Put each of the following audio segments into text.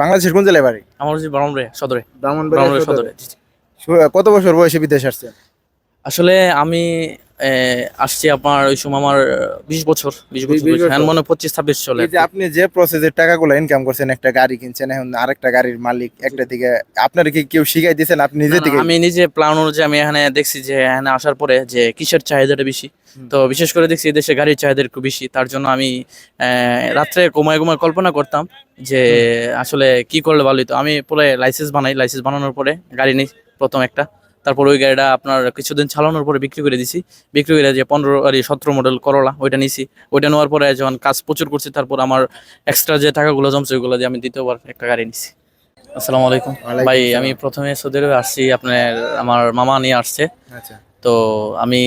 বাংলাদেশের কোন জেলায় বাড়ি? আমার হচ্ছে ব্রাহ্মণবাড়িয়া সদরে। ব্রাহ্মণবাড়িয়া সদরে। কত বছর বয়সে বিদেশ আসছেন? আসলে আমি আসছি আপনার ওই সময় আমার বিশ বছর বিশ বছর 20 বয়স। বছর। এখন মনে পঁচিশ ছাব্বিশ চলে। যে আপনি যে প্রসেসের টাকাগুলো ইনকাম করছেন একটা গাড়ি কিনছেন এখন আরেকটা গাড়ির মালিক একটা দিকে আপনার কি কেউ শিখাই দিয়েছেন? আপনি নিজে থেকে? আমি নিজে প্ল্যান অনুযায়ী আমি এখানে দেখছি যে এখানে আসার পরে যে কিসের চাহিদাটা বেশি। তো বিশেষ করে দেখছি এই দেশে গাড়ির চাহিদা একটু বেশি তার জন্য আমি আহ, রাত্রে কমায় ঘুমায় কল্পনা করতাম যে আসলে কি করলে ভালো হতো আমি পরে লাইসেন্স বানাই লাইসেন্স বানানোর পরে গাড়ি নিই প্রথম একটা। তারপর ওই গাড়িটা আপনার কিছুদিন চালানোর পরে বিক্রি করে দিছি। বিক্রি করে যে পনেরো আর সতেরো মডেল করলা ওইটা নিছি। ওইটা নেওয়ার পরে যখন কাজ প্রচুর করছি তারপর আমার এক্সট্রা যে টাকাগুলো জমছে ওইগুলো দিয়ে আমি দ্বিতীয়বার একটা গাড়ি নিছি। আসসালামু আলাইকুম। ভাই আমি প্রথমে সৌদি আরবে আসছি আপনার আমার মামা নিয়ে আসছে। আচ্ছা। তো আমি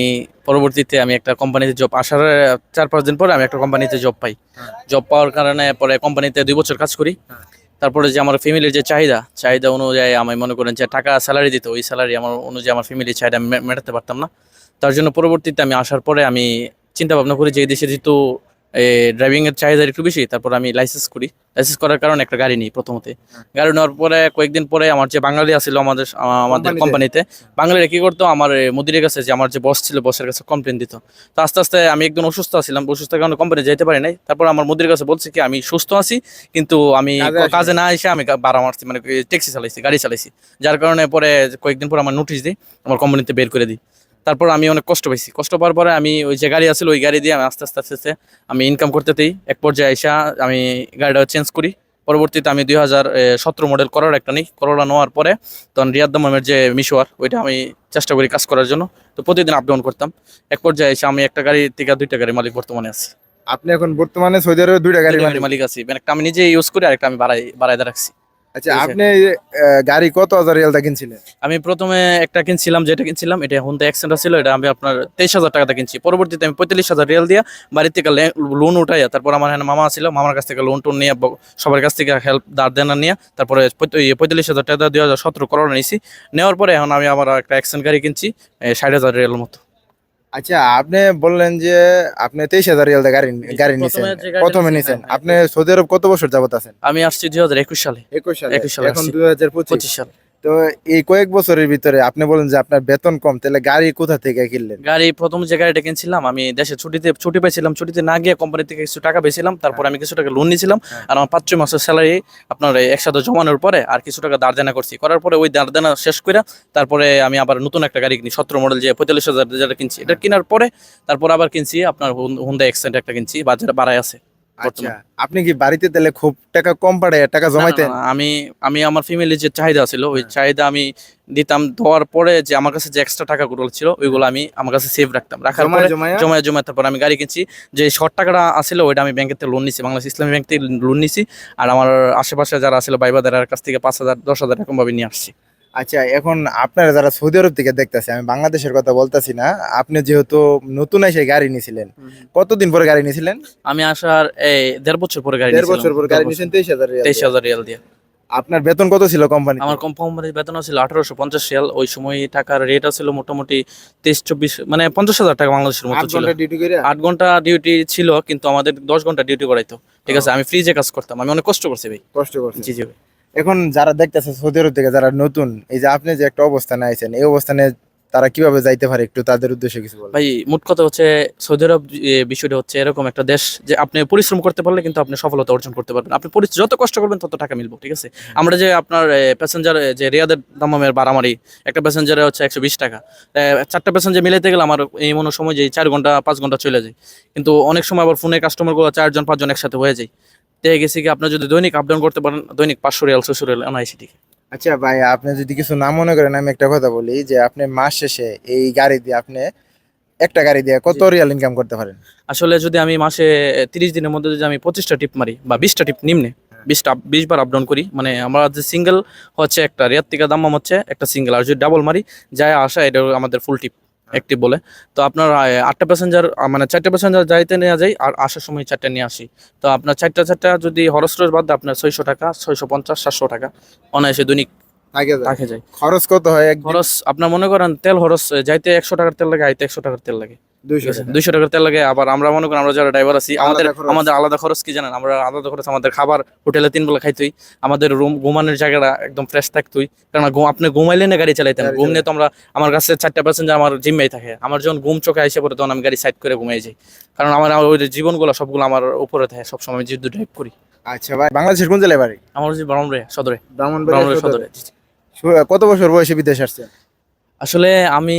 পরবর্তীতে আমি একটা কোম্পানিতে জব আসার চার পাঁচ দিন পরে আমি একটা কোম্পানিতে জব পাই। হ্যাঁ। জব পাওয়ার কারণে পরে কোম্পানিতে দুই বছর কাজ করি। হ্যাঁ। তারপরে যে আমার ফ্যামিলির যে চাহিদা চাহিদা অনুযায়ী আমি মনে করেন যে টাকা স্যালারি দিত, ওই স্যালারি আমার অনুযায়ী আমার ফ্যামিলির চাহিদা মেটাতে পারতাম না। তার জন্য পরবর্তীতে আমি আসার পরে আমি চিন্তা ভাবনা করি যে এই দেশে যেহেতু ড্রাইভিং এর চাহিদা একটু বেশি তারপর আমি লাইসেন্স করি। লাইসেন্স করার কারণে একটা গাড়ি নিই প্রথমতে। গাড়ি নেওয়ার পরে কয়েকদিন পরে আমার যে বাঙালি আছিল আমাদের আমাদের কোম্পানিতে? বাঙালিরা কি করতো আমার মুদিরের কাছে যে আমার যে বস ছিল বসের কাছে কমপ্লেন দিত। তো আস্তে আস্তে আমি একদম অসুস্থ ছিলাম অসুস্থ কারণে কোম্পানি যেতে পারি নাই। তারপর আমার মুদিরের কাছে বলছে কি আমি সুস্থ আছি কিন্তু আমি কাজে না এসে আমি বাড়া মারছি মানে ট্যাক্সি চালাইছি গাড়ি চালাইছি। যার কারণে পরে কয়েকদিন পর আমার নোটিশ দিই আমার কোম্পানিতে বের করে দিই। তারপর আমি অনেক কষ্ট পাইছি। কষ্ট পাওয়ার পরে আমি ওই যে গাড়ি আছিল ওই গাড়ি দিয়ে আমি আস্তে আস্তে আস্তে আস্তে আমি ইনকাম করতে দিই। এক পর্যায়ে এসে আমি গাড়িটা চেঞ্জ করি। পরবর্তীতে আমি দুই হাজার সতেরো মডেল করোলা একটা নিই। করোলা নেওয়ার পরে তখন রিয়াদ দামের যে মিশোয়ার ওইটা আমি চেষ্টা করি কাজ করার জন্য। তো প্রতিদিন আপ ডাউন করতাম। এক পর্যায়ে এসে আমি একটা গাড়ি থেকে দুইটা গাড়ি মালিক বর্তমানে আছি। আপনি এখন বর্তমানে সৌদি আরবে দুইটা গাড়ি মালিক? আছি। মানে একটা আমি নিজে ইউজ করি আর একটা আমি বাড়াই বাড়াই রাখছি। আচ্ছা আপনি গাড়ি কত হাজার রিয়ালটা কিনছিলেন? আমি প্রথমে একটা কিনছিলাম যেটা কিনছিলাম এটা হুন্ডা অ্যাক্সেন্টা ছিল এটা আমি আপনার তেইশ হাজার টাকাতে কিনছি। পরবর্তীতে আমি পঁয়তাল্লিশ হাজার রিয়াল দিয়ে বাড়ি থেকে লোন উঠাইয়া তারপর আমার এখানে মামা ছিল মামার কাছ থেকে লোন টোন নিয়ে সবার কাছ থেকে হেল্প দাঁড় দেনা নিয়ে তারপরে পঁয়ত- পঁয়তাল্লিশ হাজার টাকা দুই হাজার সতেরো করোনা নিয়েছি নেওয়ার পরে এখন আমি আমার একটা অ্যাক্সেন্ট গাড়ি কিনছি ষাট হাজার রিয়াল মতো। আচ্ছা আপনি বললেন যে আপনি তেইশ হাজার রিয়াল গাড়ি গাড়ি নিছেন। প্রথমে যে গাড়িটা প্রথমে নিয়েছি, নিছেন। হ্যাঁ, আপনি সৌদি আরব কত বছর যাবত আছেন? আমি আসছি দুই হাজার একুশ সালে। একুশ সালে। 21 সালে এখন দুই হাজার পঁচিশ সাল। তো এই কয়েক বছরের ভিতরে আপনি বলেন যে আপনার বেতন কম তাহলে গাড়ি কোথা থেকে কিনলেন? গাড়ি প্রথম যে গাড়িটা কিনছিলাম আমি দেশে ছুটিতে ছুটি পেয়েছিলাম ছুটিতে না গিয়ে কোম্পানি থেকে কিছু টাকা পেয়েছিলাম তারপর আমি কিছু টাকা লোন নিয়েছিলাম হ্যাঁ। আর আমার পাঁচ ছয় মাসের স্যালারি আপনার একসাথে জমানোর পরে আর কিছু টাকা দাঁড় দেনা করছি। করার পরে ওই দাঁড় দেনা শেষ করে তারপরে আমি আবার নতুন একটা গাড়ি কিনি সতেরো মডেল যে পঁয়তাল্লিশ হাজার যেটা কিনছি এটা কেনার পরে তারপর আবার কিনছি আপনার হুন্ডা এক্সেন্ট একটা কিনছি বাজারে বাড়ায় আছে। আচ্ছা আপনি কি বাড়িতে তাহলে খুব টাকা কম পাড়ে টাকা জমাইতেন? আমি আমি আমার ফ্যামিলির যে চাহিদা ছিল ওই হ্যাঁ। চাহিদা আমি দিতাম দেওয়ার পরে যে আমার কাছে যে এক্সট্রা টাকাগুলো ছিল ওইগুলো আমি আমার কাছে সেভ রাখতাম। রাখার পরে জমায়? জমায় তারপর আমি গাড়ি কিনছি। যে শর্ট টাকাটা আসলে ওইটা আমি ব্যাংকের থেকে লোন নিছি বাংলাদেশ ইসলামী ব্যাংক থেকে লোন নিছি। আর আমার আশেপাশে যারা ছিল বাইবাদের কাছ থেকে পাঁচ হাজার দশ হাজার এরকম ভাবে নিয়ে আসছি। আচ্ছা এখন আপনারা যারা সৌদি আরব থেকে দেখতেছে আমি বাংলাদেশের কথা বলতেছি না আপনি যেহেতু নতুন এসে গাড়ি নিয়েছিলেন কতদিন পরে গাড়ি নিয়েছিলেন আমি আসার এই দেড় বছর পরে গাড়ি দেড় বছর পরে গাড়ি নিয়েছেন তেইশ হাজার তেইশ হাজার রিয়াল দিয়ে। আপনার বেতন কত ছিল কোম্পানি আমার কোম্পানির বেতন ছিল আঠারোশো পঞ্চাশ রিয়াল ওই সময় টাকার রেট ছিল মোটামুটি তেইশ চব্বিশ মানে পঞ্চাশ হাজার টাকা বাংলাদেশের মতো আট ছিল। ঘণ্টা ডিউটি আট ঘণ্টা ডিউটি ছিল কিন্তু আমাদের দশ ঘণ্টা ডিউটি করাইতো। ঠিক আছে আমি ফ্রিজে কাজ করতাম আমি অনেক কষ্ট করছি ভাই। কষ্ট করছি জি জি ভাই। এখন যারা দেখতেছে সৌদি আরব থেকে যারা নতুন এই যে আপনি যে একটা অবস্থানে আছেন এই অবস্থানে তারা কীভাবে যাইতে পারে একটু তাদের উদ্দেশ্যে কিছু বলেন? ভাই মোট কথা হচ্ছে সৌদি আরব বিষয়টা হচ্ছে এরকম একটা দেশ যে আপনি পরিশ্রম করতে পারলে কিন্তু আপনি সফলতা অর্জন করতে পারবেন। আপনি পরিশ্রম- যত কষ্ট করবেন তত টাকা মিলবো ঠিক আছে? আমরা যে আপনার প্যাসেঞ্জার যে রিয়াদের দামের বাড়ামারি একটা প্যাসেঞ্জারে হচ্ছে একশো বিশ টাকা। চারটা প্যাসেঞ্জার মিলাইতে গেলে আমার এই মনে সময় যে চার ঘণ্টা পাঁচ ঘণ্টা চলে যায়। কিন্তু অনেক সময় আবার ফোনে কাস্টমারগুলো চারজন পাঁচজন একসাথে হয়ে যায়। দেখে গেছি কি আপনার যদি দৈনিক আপ ডাউন করতে পারেন দৈনিক পাঁচশো রিয়াল ছশো রিয়াল ঠিক আচ্ছা ভাই আপনি যদি কিছু না মনে করেন আমি একটা কথা বলি যে আপনি মাস শেষে এই গাড়ি দিয়ে আপনি একটা গাড়ি দিয়ে কত রিয়াল ইনকাম করতে পারেন? আসলে যদি আমি মাসে তিরিশ দিনের মধ্যে যদি আমি পঁচিশটা টিপ মারি বা বিশটা টিপ নিম্নে বিশটা বিশ বার আপ ডাউন করি মানে আমার যে সিঙ্গেল হচ্ছে একটা রিয়ার থেকে দাম হচ্ছে একটা সিঙ্গেল আর যদি ডাবল মারি যায় আসা এটা আমাদের ফুল টিপ একটি বলে। তো আপনার আটটা প্যাসেঞ্জার মানে চারটে প্যাসেঞ্জার যাইতে নেওয়া যায় আর আসার সময় চারটে নিয়ে আসি। তো আপনার চারটা চারটা যদি হরস বাদ আপনার ছয়শো টাকা, ছয়শো পঞ্চাশ, সাতশো টাকা। অনায়াসে দৈনিক যায়। খরচ কত হয় খরচ আপনার মনে করেন তেল খরচ যাইতে একশো টাকার তেল লাগে আইতে একশো টাকার তেল লাগে। দুইশো টাকার তেল লাগে আবার আমরা মনে করি আমরা যারা ড্রাইভার আছি আমাদের আমাদের আলাদা খরচ কি জানেন? আমরা আলাদা খরচ আমাদের খাবার হোটেলে তিন বেলা খাইতেই আমাদের রুম ঘুমানোর জায়গাটা একদম ফ্রেশ থাকতোই কারণ আপনি ঘুমাইলে না গাড়ি চালাইতেন ঘুম নিয়ে তো আমরা আমার কাছে চারটা প্যাসেঞ্জার আমার জিম্মাই থাকে। আমার যখন ঘুম চোখে এসে পড়ে তখন আমি গাড়ি সাইড করে ঘুমাই যাই। কারণ আমার ওই জীবনগুলো সবগুলো আমার উপরে থাকে। সবসময় যেহেতু ড্রাইভ করি। আচ্ছা ভাই বাংলাদেশের কোন জেলায় বাড়ি? আমার হচ্ছে ব্রাহ্মণবাড়িয়া সদরে। ব্রাহ্মণবাড়িয়া সদরে। কত বছর বয়সে বিদেশ আসছেন? আসলে আমি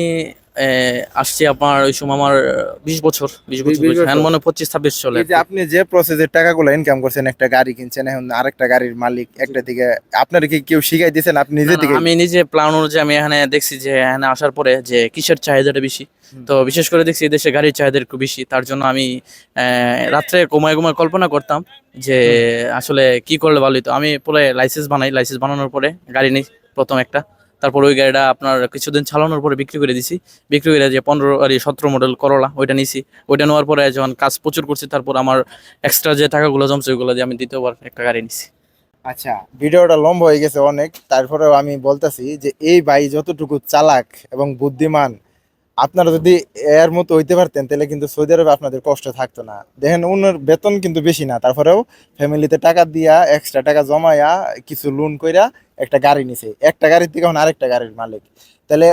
আসছি আপনার ওই সময় আমার বিশ বছর বিশ বছর 20 বয়স। বছর। এখন মনে হয় পঁচিশ ছাব্বিশ চলে যে আপনি যে প্রসেসের টাকাগুলো ইনকাম করছেন একটা গাড়ি কিনছেন এখন আরেকটা গাড়ির মালিক একটা থেকে আপনার কি কেউ শিখাই দিয়েছেন? আপনি নিজে থেকে আমি নিজে প্ল্যান অনুযায়ী আমি এখানে দেখছি যে এখানে আসার পরে যে কিসের চাহিদাটা বেশি। তো বিশেষ করে দেখছি এই দেশে গাড়ির চাহিদা একটু বেশি। তার জন্য আমি আহ, রাত্রে ঘুমায় ঘুমায় কল্পনা করতাম যে আসলে কি করলে ভালো হতো আমি পরে লাইসেন্স বানাই লাইসেন্স বানানোর পরে গাড়ি নিই। প্রথম একটা। তারপর ওই গাড়িটা আপনার কিছুদিন চালানোর পরে বিক্রি করে দিছি। বিক্রি করে যে পনেরো, আর সতেরো মডেল করলা ওইটা নিছি। ওইটা নেওয়ার পরে যখন কাজ প্রচুর করছি, তারপর আমার এক্সট্রা যে টাকাগুলো জমছে, ওইগুলো দিয়ে আমি দ্বিতীয়বার একটা গাড়ি নিছি। আচ্ছা ভিডিওটা লম্বা হয়ে গেছে অনেক। তারপরেও আমি বলতেছি যে, এই বাই যতটুকু চালাক এবং বুদ্ধিমান আপনারা যদি এর মতো হইতে পারতেন, তাহলে কিন্তু সৌদি আরবে আপনাদের কষ্ট থাকতো না। দেখেন ওনার বেতন কিন্তু বেশি না। তারপরেও ফ্যামিলিতে টাকা দিয়া এক্সট্রা টাকা জমায়া, কিছু লোন কইরা একটা গাড়ি নিছে। একটা গাড়ির থেকে আরেকটা গাড়ির মালিক। তাহলে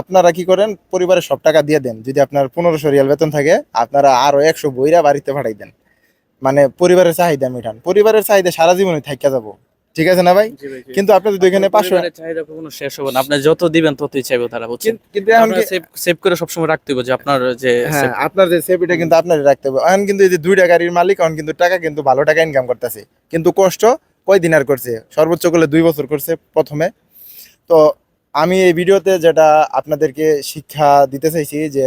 আপনারা কি করেন? পরিবারের সব টাকা দিয়ে দেন। যদি আপনার পনেরোশো রিয়াল বেতন থাকে, আপনারা আরও একশো বইরা বাড়িতে পাঠাই দেন। মানে পরিবারের চাহিদা মিটান। পরিবারের চাহিদা সারা জীবনে থাইকা যাব। ঠিক আছে না ভাই? কিন্তু আপনি যদি এখানে চাহিদা কখনো শেষ হবে না? আপনি যত দিবেন ততই চাইবে তারা বুঝছেন? কিন্তু এখন সেভ সেভ করে সবসময় রাখতে হবে যে আপনার যে হ্যাঁ আপনার যে সেফিটা কিন্তু আপনারই রাখতে হবে। এখন কিন্তু এই যে দুইটা গাড়ির মালিক এখন কিন্তু টাকা কিন্তু ভালো টাকা ইনকাম করতেছে। কিন্তু কষ্ট কয়দিন আর করছে? সর্বোচ্চ করলে দুই বছর করছে প্রথমে। তো আমি এই ভিডিওতে যেটা আপনাদেরকে শিক্ষা দিতে চাইছি যে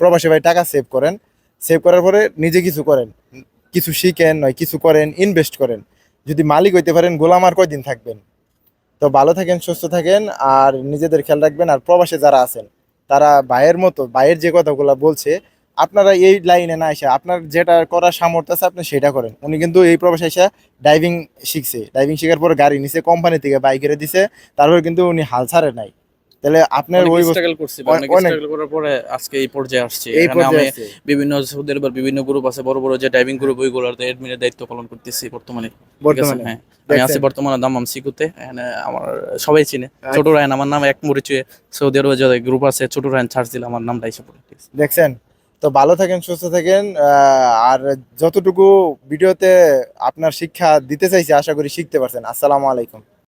প্রবাসী ভাই টাকা সেভ করেন। সেভ করার পরে নিজে কিছু করেন। কিছু শিখেন নয় কিছু করেন ইনভেস্ট করেন। যদি মালিক হইতে পারেন, গোলাম আর কয়দিন থাকবেন? তো ভালো থাকেন, সুস্থ থাকেন, আর নিজেদের খেয়াল রাখবেন, আর প্রবাসে যারা আছেন, তারা ভাইয়ের মতো, ভাইয়ের যে কথাগুলো বলছে, আপনারা এই লাইনে না এসে, আপনার যেটা করার সামর্থ্য আছে, আপনি সেটা করেন। উনি কিন্তু এই প্রবাসে এসে ড্রাইভিং শিখছে। ডাইভিং শেখার পর গাড়ি নিছে কোম্পানি থেকে বাইকেরে দিছে, তারপর কিন্তু উনি হাল ছাড়ে নাই। তাহলে আপনার ওই struggle করছি অনেক-। করার পরে আজকে এই পর্যায়ে আসছি। এখানে আমি বিভিন্ন সৌদি আরবের বিভিন্ন গ্রুপ আছে বড় বড় যে ড্রাইভিং গ্রুপ ওইগুলোর এডমিনের দায়িত্ব পালন করতেছি বর্তমানে। বর্তমানে। হ্যাঁ। আমি আছি? বর্তমানে দামাম সিকুতে এখানে আমার সবাই চিনে। আচ্ছা। ছোট রায়ন আমার নাম এক মরিচে সৌদি আরবে যে গ্রুপ আছে ছোট রায়ন ছাড় দিলে আমার নামটা এসে পড়ে। দেখছেন? তো ভালো থাকেন সুস্থ থাকেন। আহ, আর যতটুকু ভিডিওতে আপনার শিক্ষা দিতে চাইছি আশা করি শিখতে পারছেন। আসসালামু আলাইকুম।